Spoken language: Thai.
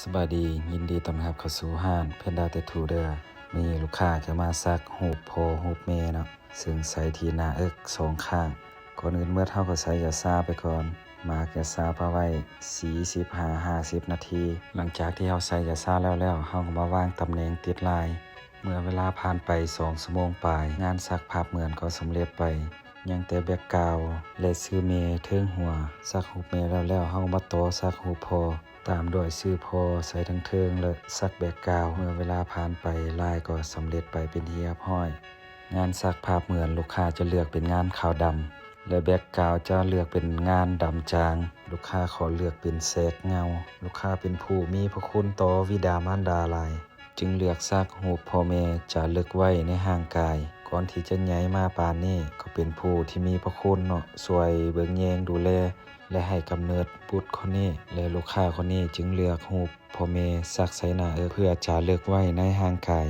สบายดียินดีต้อนรับเข้าสู่ห้านเพนดาเตทูเดอร์มีลูกค้าจะมาซักหูโพหูเมเนาะซึ่งใส่ทีหน้าเอิกสองข้างก่อนอื่นเมื่อเท่าก็ใส่ยาซาไปก่อนมากยาซาไปไว้45 50นาที หลังจากที่เราใส่ยาซาแล้วแล้วเราก็มาวางตำแหน่งติดลาย เมื่อเวลาผ่านไป2ชั่วโมงไปงานซักภาพเหมือนก็สำเร็จไป ยังแต่แบ็กกาว และซื้อเมเทิงหัวซักหูเมแล้วแล้วเฮามาต่อซักหูพอ ตามด้วยซื้อพอใส่ทั้งเทิงและซักแบ็กกาว เมื่อเวลาผ่านไปลายก็สำเร็จไปเป็นเรียบร้อย งานซักภาพเหมือนลูกค้าจะเลือกเป็นงานขาวดำและแบกกาวจะเลือกเป็นงานดำจาง ลูกค้าขอเลือกเป็นแสกเงา ลูกค้าเป็นผู้มีพระคุณต่อวิดามารดาลาย จึงเลือกซักหูพ่อแม่จะเลึกไว้ในห่างกาย ก่อนที่จะย้ายมาปานนี้ก็เป็นผู้ที่มีพระคุณเนาะช่วยเบิ่งแยงดูแล และให้กำเนิดบุตรคนนี้ และลูกค้าคนนี้จึงเลือกหูปพ่อเมสักไสนาเอเพื่อจะเลือกไว้ในห่างกาย